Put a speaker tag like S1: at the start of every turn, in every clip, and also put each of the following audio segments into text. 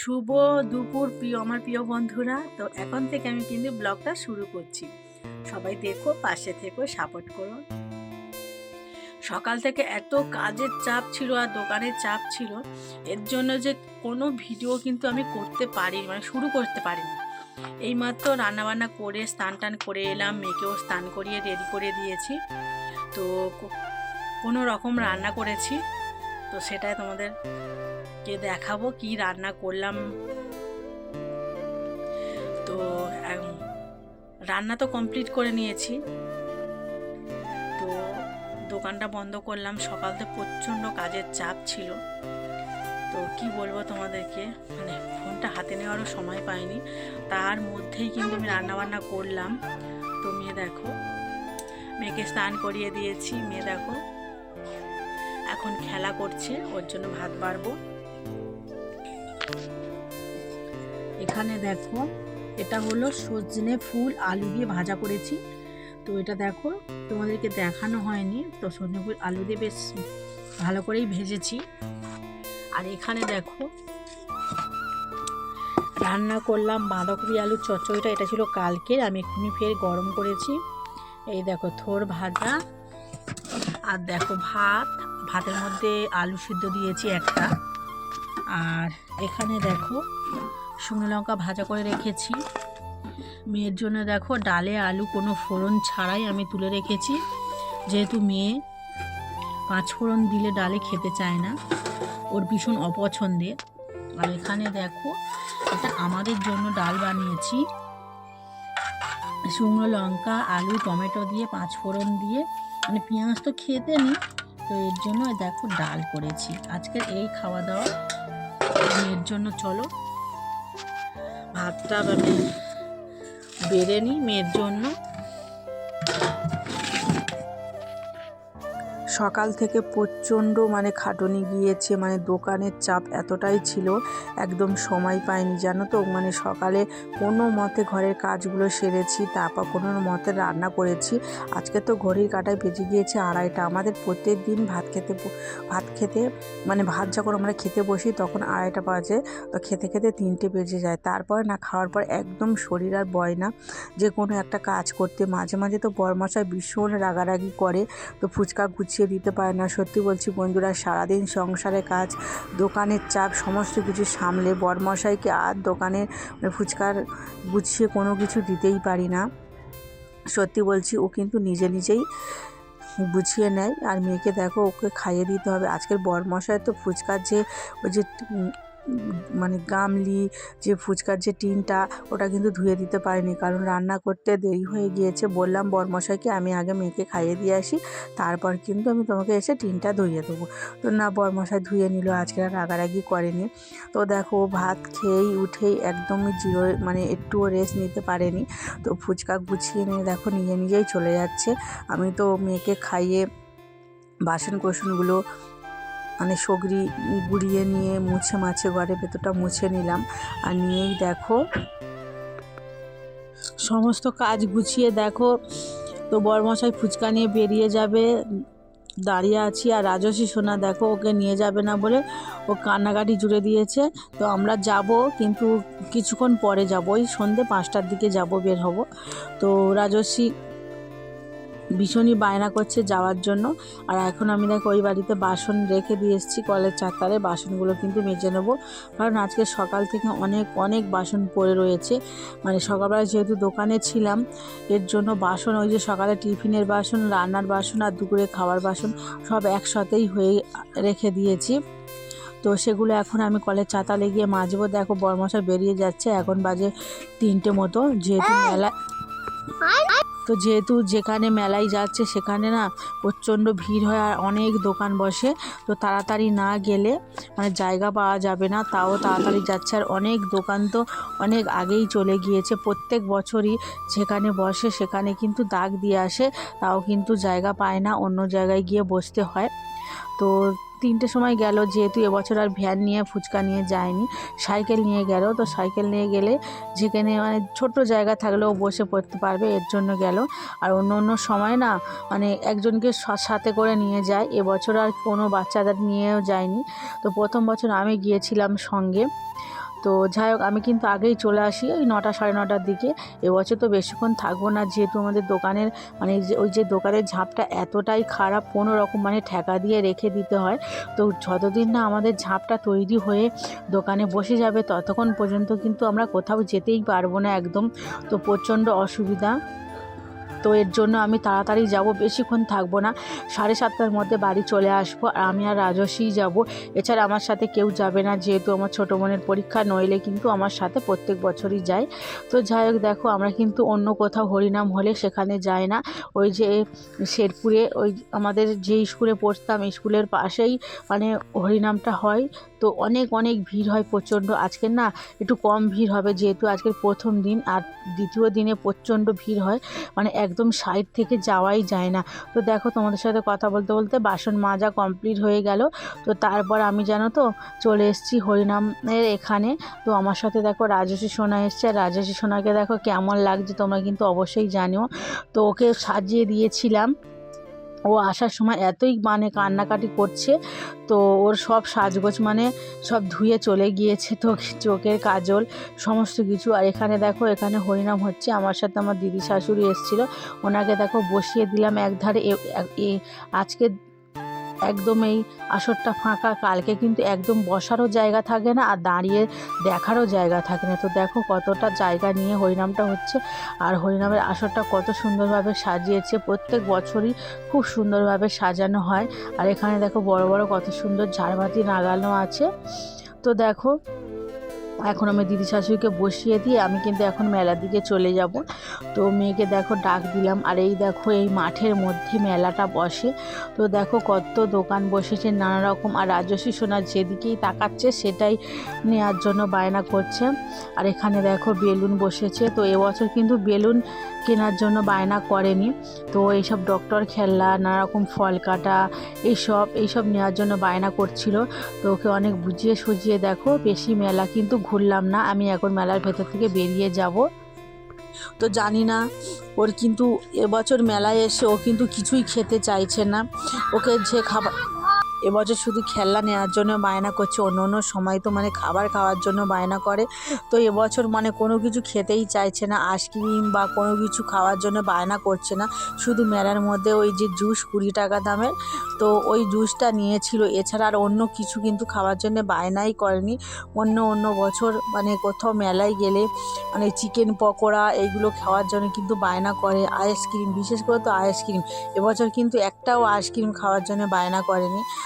S1: শুভ দুপুর, প্রিয় আমার প্রিয় বন্ধুরা। তো এখন থেকে আমি কিন্তু ব্লগটা শুরু করছি। সবাই দেখো, পাশে থেকো সাপোর্ট করো। সকাল থেকে এত কাজের চাপ ছিল আর দোকানের চাপ ছিল, এর জন্য যে কোনো ভিডিও কিন্তু আমি করতে পারি মানে শুরু করতে পারিনি। এইমাত্র রান্নাবান্না করে স্নান টান করে এলাম, মেয়েকেও স্নান করিয়ে রেডি করে দিয়েছি। তো কোনো রকম রান্না করেছি। তো সেটাই তোমাদের কে দেখাবো, কি রান্না করলাম। তো রান্না তো কমপ্লিট করে নিয়েছি। তো, দোকানটা বন্ধ করলাম। সকালতে প্রচণ্ড কাজের চাপ ছিল। তো, কি বলব তোমাদেরকে? মানে ফোনটা হাতে নেওয়ারও সময় পাইনি। তার মধ্যেই কিন্তু আমি রান্না বান্না করলাম। তো, মেয়ে দেখো, মেয়েকে স্নান করিয়ে দিয়েছি। মেয়ে দেখো এখন খেলা করছে, ওর জন্য ভাত বাড়বো। এখানে দেখো, এটা হলো সজনে ফুল, আলু দিয়ে ভাজা করেছি। তো এটা দেখো, তোমাদেরকে দেখানো হয়নি, তো সজনে ফুল, আলু দিয়ে বেশ ভালো করেই ভেজেছি। আর এখানে দেখো, রান্না করলাম বাঁধাকপি আলুর চচ্চড়িটা, এটা ছিল কালকের, আমি এক্ষুনি ফের গরম করেছি। এই দেখো, থোর ভাজা, আর দেখো ভাত। ভাতের মধ্যে আলু সিদ্ধ দিয়েছি একটা। আর এখানে দেখো, শুকনো লঙ্কা ভাজা করে রেখেছি। মেয়ের জন্য দেখো, ডালে আলু কোনো ফোড়ন ছাড়াই আমি তুলে রেখেছি। যেহেতু মেয়ে পাঁচ ফোড়ন দিলে ডালে খেতে চায় না, ওর ভীষণ অপছন্দের। আর এখানে দেখো, এটা আমাদের জন্য ডাল বানিয়েছি। শুকনো লঙ্কা, আলু, টমেটো দিয়ে পাঁচ ফোড়ন দিয়ে। মানে পেঁয়াজ তো খেতে নি তো এর জন্য দেখো ডাল করেছি। আজকের এই খাওয়া দাওয়া এর জন্য চলো। ভাতটা বেড়ে নিই মেয়ের জন্য। সকাল থেকে প্রচণ্ড মানে খাটুনি গিয়েছে মানে দোকানের চাপ এতটাই ছিল, একদম সময় পাইনি, জানো তো? মানে সকালে কোনো মতে ঘরের কাজগুলো সেরেছি, তারপর কোনো মতে রান্না করেছি। আজকে তো ঘড়ির কাটায় বেজে গিয়েছে আড়াইটা। আমাদের প্রত্যেক দিন ভাত খেতে ভাত খেতে মানে ভাত যখন আমরা খেতে বসি তখন আড়াইটা বাজে, তো খেতে খেতে তিনটে বেজে যায়। তারপর না খাওয়ার পর একদম শরীর আর বয় না, যে কোনো একটা কাজ করতে মাঝে মাঝে তো বরমশাই ভীষণ রাগারাগি করে, তো ফুচকা গুছিয়ে দিতে পারে না। সত্যি বলছি বন্ধুরা, সারাদিন সংসারে কাজ, দোকানের চাপ, সমস্ত কিছু সামলে বরমশাইকে আর দোকানে ফুচকার গুছিয়ে কোনো কিছু দিতেই পারি না। সত্যি বলছি, ও কিন্তু নিজে নিজেই বুঝিয়ে নেয়। আর মেয়েকে দেখো, ওকে খাইয়ে দিতে হবে। আজকের বরমশায় তো ফুচকার যে, ওই যে মানে গামলি, যে ফুচকার যে টিনটা, ওটা কিন্তু ধুয়ে দিতে পারিনি। কারণ রান্না করতে দেরি হয়ে গিয়েছে। বললাম, বরমশাইকে আমি আগে মেয়েকে খাইয়ে দিয়ে আসি, তারপর কিন্তু আমি তোমাকে এসে টিনটা ধুয়ে দেবো। তো না, বরমশাই ধুয়ে নিল, আজকে আর রাগারাগি করেনি। তো দেখো, ভাত খেয়েই উঠেই একদমই জিরো মানে একটুও রেস্ট নিতে পারেনি। তো ফুচকা গুছিয়ে নিয়ে দেখো নিজে নিজেই চলে যাচ্ছে। আমি তো মেয়েকে খাইয়ে বাসন কোসনগুলো মানে সগরি গুড়িয়ে নিয়ে মুছে মাছে ঘরে ভেতরটা মুছে নিলাম। আর নিয়েই দেখো, সমস্ত কাজ গুছিয়ে দেখো, তো বরমশাই ফুচকা নিয়ে বেরিয়ে যাবে। দাঁড়িয়ে আছি আর রাজস্বী সোনা দেখো, ওকে নিয়ে যাবে না বলে ও কান্নাকাটি জুড়ে দিয়েছে। তো আমরা যাব, কিন্তু কিছুক্ষণ পরে যাব। ওই সন্ধে পাঁচটার দিকে যাব, বের হব। তো রাজস্বী ভীষণই বায়না করছে যাওয়ার জন্য। আর এখন আমি দেখো ওই বাড়িতে বাসন রেখে দিয়ে এসেছি কলের চারতারে বাসনগুলো কিন্তু মেজে নেব। কারণ আজকে সকাল থেকে অনেক অনেক বাসন পড়ে রয়েছে। মানে সকালবেলা যেহেতু দোকানে ছিলাম এর জন্য বাসন ওই যে সকালে টিফিনের বাসন রান্নার বাসন আর দুপুরে খাওয়ার বাসন সব একসাথেই হয়ে রেখে দিয়েছি। তো সেগুলো এখন আমি কলের চাতালে গিয়ে মাজবো। দেখো বরমশা বেরিয়ে যাচ্ছে এখন বাজে তিনটে মতো। যেহেতু মেলা তো যেহেতু যেখানে মেলায় যাচ্ছে সেখানে না প্রচণ্ড ভিড় হয় আর অনেক দোকান বসে, তো তাড়াতাড়ি না গেলে মানে জায়গা পাওয়া যাবে না, তাও তাড়াতাড়ি যাচ্ছে। আর অনেক দোকান তো অনেক আগেই চলে গিয়েছে, প্রত্যেক বছরই যেখানে বসে সেখানে কিন্তু দাগ দিয়ে আসে, তাও কিন্তু জায়গা পায় না, অন্য জায়গায় গিয়ে বসতে হয়। তো তিনটে সময় গেল যেহেতু এবছর আর ভ্যান নিয়ে, ফুচকা নিয়ে যায়নি, সাইকেল নিয়ে গেল। তো সাইকেল নিয়ে গেলে যেখানে মানে ছোট্ট জায়গা থাকলেও বসে পড়তে পারবে, এর জন্য গেল। আর অন্য অন্য সময় না মানে একজনকে সাথে করে নিয়ে যায়। এবছর আর কোনো বাচ্চাদের নিয়েও যায়নি। তো প্রথম বছর আমি গিয়েছিলাম সঙ্গে। তো যাই হোক, আমি কিন্তু আগেই চলে আসি ওই নটা সাড়ে নটার দিকে। এবছর তো বেশিক্ষণ থাকব না, যেহেতু আমাদের দোকানের মানে ওই যে দোকানের ঝাঁপটা এতটাই খারাপ, কোনো রকম মানে ঠেকা দিয়ে রেখে দিতে হয়। তো যতদিন না আমাদের ঝাঁপটা তৈরি হয়ে দোকানে বসে যাবে, ততক্ষণ পর্যন্ত কিন্তু আমরা কোথাও যেতেই পারব না একদম। তো প্রচণ্ড অসুবিধা। তো এর জন্য আমি তাড়াতাড়ি যাব, বেশিক্ষণ থাকব না। সাড়ে সাতটার মধ্যে বাড়ি চলে আসব, আর আমি আর রাজস্বীই যাব। এছাড়া আমার সাথে কেউ যাবে না, যেহেতু আমার ছোটো বোনের পরীক্ষা, নইলে কিন্তু আমার সাথে প্রত্যেক বছরই যায়। তো যাই হোক, দেখো, আমরা কিন্তু অন্য কোথাও হরিনাম হলে সেখানে যাই না। ওই যে শেরপুরে, ওই আমাদের যে স্কুলে পড়তাম স্কুলের পাশেই মানে হরিনামটা হয়। তো অনেক অনেক ভিড় হয় প্রচণ্ড। আজকে না একটু কম ভিড় হবে, যেহেতু আজকের প্রথম দিন, আর দ্বিতীয় দিনে প্রচণ্ড ভিড় হয়। মানে একদম সাইড থেকে যাওয়াই যায় না। তো দেখো তোমাদের সাথে কথা বলতে বলতে বাসন মাজা কমপ্লিট হয়ে গেল। তো তারপর আমি জানো তো চলে এসেছি হরিনামের এখানে। তো আমার সাথে দেখো রাজস্বী সোনা এসছে। আর রাজস্বী সোনাকে দেখো কেমন লাগছে তোমরা কিন্তু অবশ্যই জানিও। তো ওকে সাজিয়ে দিয়েছিলাম। ও আসার সময় এতই মানে কান্নাকাটি করছে, তো ওর সব সাজগোজ মানে সব ধুয়ে চলে গিয়েছে তো চোখের কাজল, সমস্ত কিছু। আর এখানে দেখো, এখানে হরিনাম হচ্ছে। আমার সাথে আমার দিদি শাশুড়ি এসেছিল। ওনাকে দেখো বসিয়ে দিলাম একধারে। আজকে একদম এই আসরটা ফাঁকা, কালকে কিন্তু একদম বসারও জায়গা থাকে না আর দাঁড়িয়ে দেখারও জায়গা থাকে না। তো দেখো কতটা জায়গা নিয়ে হরিনামটা হচ্ছে আর হরিনামের আসরটা কত সুন্দরভাবে সাজিয়েছে। প্রত্যেক বছরই খুব সুন্দরভাবে সাজানো হয়। আর এখানে দেখো বড় বড় কত সুন্দর ঝাড়বাতি লাগানো আছে। তো দেখো এখন আমি দিদি শাশুড়িকে বসিয়ে দিয়ে আমি কিন্তু এখন মেলার দিকে চলে যাব। তো মেয়েকে দেখো ডাক দিলাম, আর এই দেখো এই মাঠের মধ্যে মেলাটা বসে। তো দেখো কত দোকান বসেছে, নানা রকম, আর রাজস্বী সোনা যেদিকেই তাকাচ্ছে সেটাই নেওয়ার জন্য বায়না করছে। আর এখানে দেখো বেলুন বসেছে, তো এবছর কিন্তু বেলুন কেনার জন্য বায়না করেনি। তো এইসব ডক্টর খেলনা নানা রকম ফল কাটা, এইসব এইসব নেওয়ার জন্য বায়না করছিল। তো ওকে অনেক বুঝিয়ে সুঝিয়ে দেখো, বেশি মেলা কিন্তু ঘুরলাম না, আমি এখন মেলার ভেতর থেকে বেরিয়ে যাব। তো জানি না, ওর কিন্তু এবছর মেলায় এসে ও কিন্তু কিছুই খেতে চাইছে না। ওকে যে খাবার এবছর শুধু খেলনা নেওয়ার জন্য বায়না করছে, অন্য অন্য সময় তো মানে খাবার খাওয়ার জন্য বায়না করে। তো এবছর মানে কোনো কিছু খেতেই চাইছে না আইসক্রিম বা কোনো কিছু খাওয়ার জন্য বায়না করছে না। শুধু মেলার মধ্যে ওই যে জুস কুড়ি টাকা দামের, তো ওই জুসটা নিয়েছিল। এছাড়া আর অন্য কিছু কিন্তু খাওয়ার জন্য বায়নাই করেনি। অন্য অন্য বছর মানে কোথাও মেলায় গেলে মানে চিকেন পকোড়া এইগুলো খাওয়ার জন্য কিন্তু বায়না করে আইসক্রিম বিশেষ করে তো আইসক্রিম এবছর কিন্তু একটাও আইসক্রিম খাওয়ার জন্য বায়না করেনি।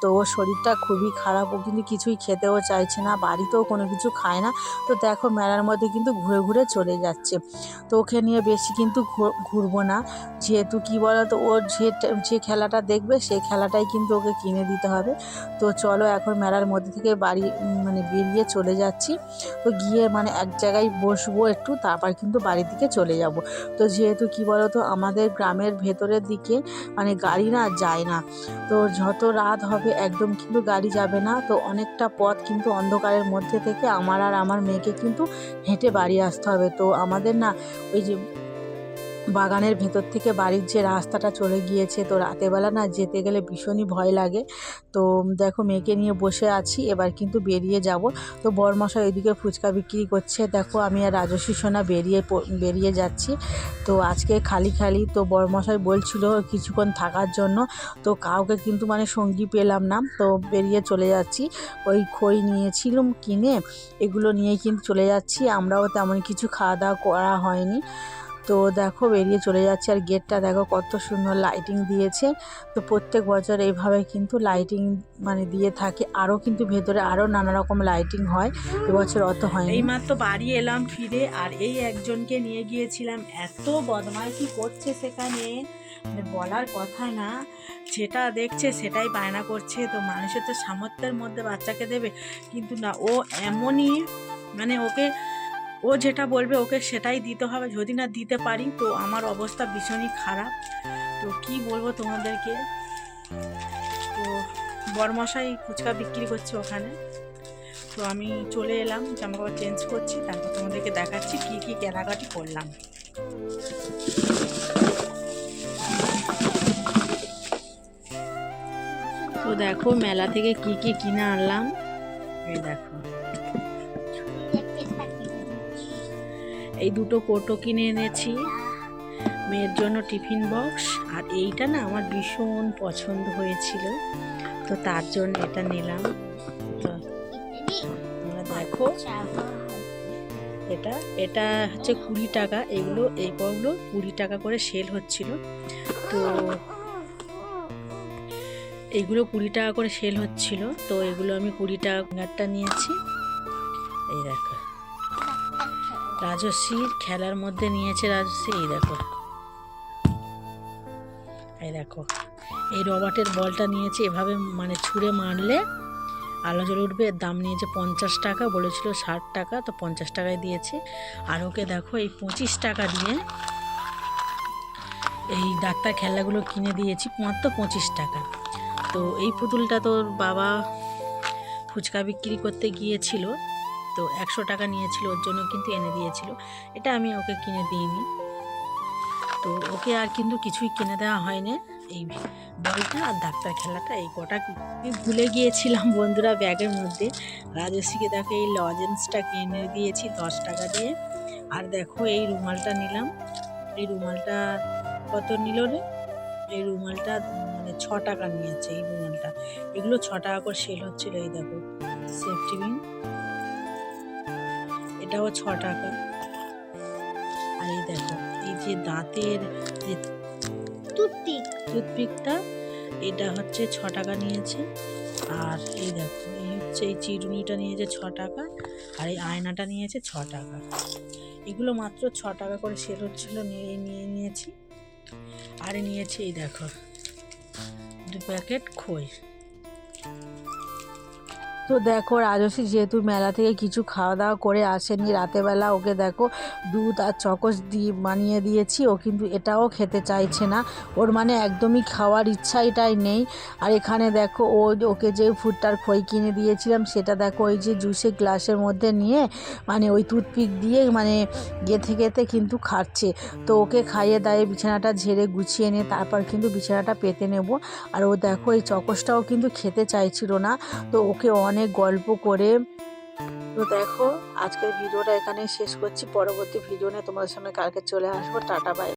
S1: তো ওর শরীরটা খুবই খারাপ, ও কিন্তু কিছুই খেতেও চাইছে না, বাড়িতেও কোনো কিছু খায় না। তো দেখো মেলার মধ্যে কিন্তু ঘুরে ঘুরে চলে যাচ্ছে। তো ওকে নিয়ে বেশি কিন্তু ঘুরবো না। যেহেতু কি বলো তো ওর যে যে খেলাটা দেখবে সেই খেলাটাই কিন্তু ওকে কিনে দিতে হবে। তো চলো এখন মেলার মধ্যে থেকে বাড়ি মানে বেরিয়ে চলে যাচ্ছি। তো গিয়ে মানে এক জায়গায় বসবো একটু, তারপর কিন্তু বাড়ির দিকে চলে যাব। তো যেহেতু কি বলো তো আমাদের গ্রামের ভেতরের দিকে মানে গাড়ি না যায় না। তো যত রাত হবে একদম কিন্তু গাড়ি যাবে না। তো অনেকটা পথ কিন্তু অন্ধকারের মধ্যে থেকে আমার আর আমার মেয়েকে কিন্তু হেঁটে বাড়ি আসতে হবে। তো আমাদের না ওই যে বাগানের ভেতর থেকে বাড়ির যে রাস্তাটা চলে গিয়েছে, তো রাতেরবেলা না যেতে গেলে ভীষণই ভয় লাগে। তো দেখো মেয়েকে নিয়ে বসে আছি, এবার কিন্তু বেরিয়ে যাব। তো বরমশাই ওইদিকে ফুচকা বিক্রি করছে। দেখো আমি আর রাজস্বী সোনা বেরিয়ে বেরিয়ে যাচ্ছি। তো আজকে খালি খালি, তো বরমশাই বলছিল কিছুক্ষণ থাকার জন্য। তো কাউকে কিন্তু মানে সঙ্গী পেলাম না, তো বেরিয়ে চলে যাচ্ছি। ওই খই নিয়েছিলাম কিনে, এগুলো নিয়ে কিন্তু চলে যাচ্ছি। আমরাও তেমন কিছু খাওয়া দাওয়া করা হয়নি। তো দেখো বেরিয়ে চলে যাচ্ছে আর গেটটা দেখো কত সুন্দর লাইটিং দিয়েছে। তো প্রত্যেক বছর এইভাবে কিন্তু লাইটিং মানে দিয়ে থাকে। আরও কিন্তু ভেতরে আরও নানা রকম লাইটিং হয়। এবছর অত হয়নি।
S2: এইমাত্র বাড়ি এলাম ফিরে আর এই একজনকে নিয়ে গিয়েছিলাম। এত বদমাইশি করছে সেখানে। মানে বলার কথা না। যেটা দেখছে সেটাই বায়না করছে। তো মানুষের তো সামর্থ্যের মধ্যে বাচ্চাকে দেবে। কিন্তু না, ও এমনই মানে ওকে ও যেটা বলবে ওকে সেটাই দিতে হবে। যদি না দিতে পারি তো আমার অবস্থা ভীষণই খারাপ। তো কি বলব তোমাদেরকে? তো বরমশাই ফুচকা বিক্রি করছে ওখানে। তো আমি চলে এলাম জামা কাপড় চেঞ্জ করছি, তারপর তোমাদেরকে দেখাচ্ছি কি কি কেনাকাটি করলাম। তো দেখো মেলা থেকে কি কি কিনে আনলাম। এই দেখো।
S1: এই দুটো কোটো কিনে এনেছি। মেয়ের জন্য টিফিন বক্স। আর এইটা না আমার ভীষণ পছন্দ হয়েছিল। তো তার জন্য এটা নিলাম। তো দেখো। এটা এটা হচ্ছে কুড়ি টাকা। এগুলো এই পগুলো কুড়ি টাকা করে সেল হচ্ছিল। তো এগুলো কুড়ি টাকা করে সেল হচ্ছিল। তো এগুলো আমি কুড়ি টাকা নিয়েছি। এই দেখো। রাজস্বীর খেলার মধ্যে নিয়েছে রাজস্বী এই দেখো। এই দেখো, এই রবার্টের বলটা নিয়েছে, এভাবে মানে ছুঁড়ে মারলে আলো জ্বলে উঠবে, দাম নিয়েছে পঞ্চাশ টাকা, বলেছিল ষাট টাকা, তো পঞ্চাশ টাকায় দিয়েছে। আর ওকে দেখো, এই পঁচিশ টাকা দিয়ে এই ডাক্তার খেলনাগুলো কিনে দিয়েছি, মাত্র পঁচিশ টাকা। তো এই পুতুলটা তোর বাবা ফুচকা বিক্রি করতে গিয়েছিল তো একশো টাকা নিয়েছিল, ওর জন্য কিন্তু এনে দিয়েছিল। এটা আমি ওকে কিনে দিইনি। তো ওকে আর কিন্তু কিছুই কিনে দেওয়া হয়নি। এই বলটা আর ডাক্তার খেলাটা এই কটা ভুলে গিয়েছিলাম বন্ধুরা ব্যাগের মধ্যে। রাজস্বীকে দেখো এই লজেন্সটা কিনে দিয়েছি দশ টাকা দিয়ে। আর দেখো এই রুমালটা নিলাম। এই রুমালটা কত নিল রে? এই রুমালটা মানে ছ টাকা নিয়েছে এই রুমালটা। এগুলো ছ টাকা করে সেল হচ্ছিল, এই দেখো সেফটি বিন এটাও ছ টাকা। আর এই দেখো এই যে দাঁতের যে
S3: টুথপিক।
S1: টুথপিকটা এটা হচ্ছে ছ টাকা নিয়েছে। আর এই দেখো এই হচ্ছে এই চিরুনিটা নিয়েছে ছ টাকা আর এই আয়নাটা নিয়েছে ছ টাকা। এগুলো মাত্র ছ টাকা করে সেল হচ্ছিল নিয়ে নিয়ে নিয়েছি। আর নিয়েছি এই দেখো দু প্যাকেট খই।
S4: তো দেখো রাজস্বী যেহেতু মেলা থেকে কিছু খাওয়া দাওয়া করে আসেনি রাতেবেলা ওকে দেখো দুধ আর চকস দিয়ে বানিয়ে দিয়েছি, ও কিন্তু এটাও খেতে চাইছে না। ওর মানে একদমই খাওয়ার ইচ্ছা এটাই নেই। আর এখানে দেখো ও ওকে যে ফুডটার খই কিনে দিয়েছিলাম, সেটা দেখো ওই যে জুসের গ্লাসের মধ্যে নিয়ে মানে ওই টুথপিক দিয়ে মানে গেথে গেথে কিন্তু খাচ্ছে। তো ওকে খাইয়ে দাইয়ে বিছানাটা ঝেড়ে গুছিয়ে নিয়ে তারপর কিন্তু বিছানাটা পেতে নেব। আর ও দেখো এই চকসটাও কিন্তু খেতে চাইছিল না। তো ওকে অনেক গল্প করে। তো দেখো, আজকের ভিডিওটা এখানেই শেষ করছি। পরবর্তী ভিডিও নিয়ে তোমাদের সামনে কালকে চলে আসব। Tata bye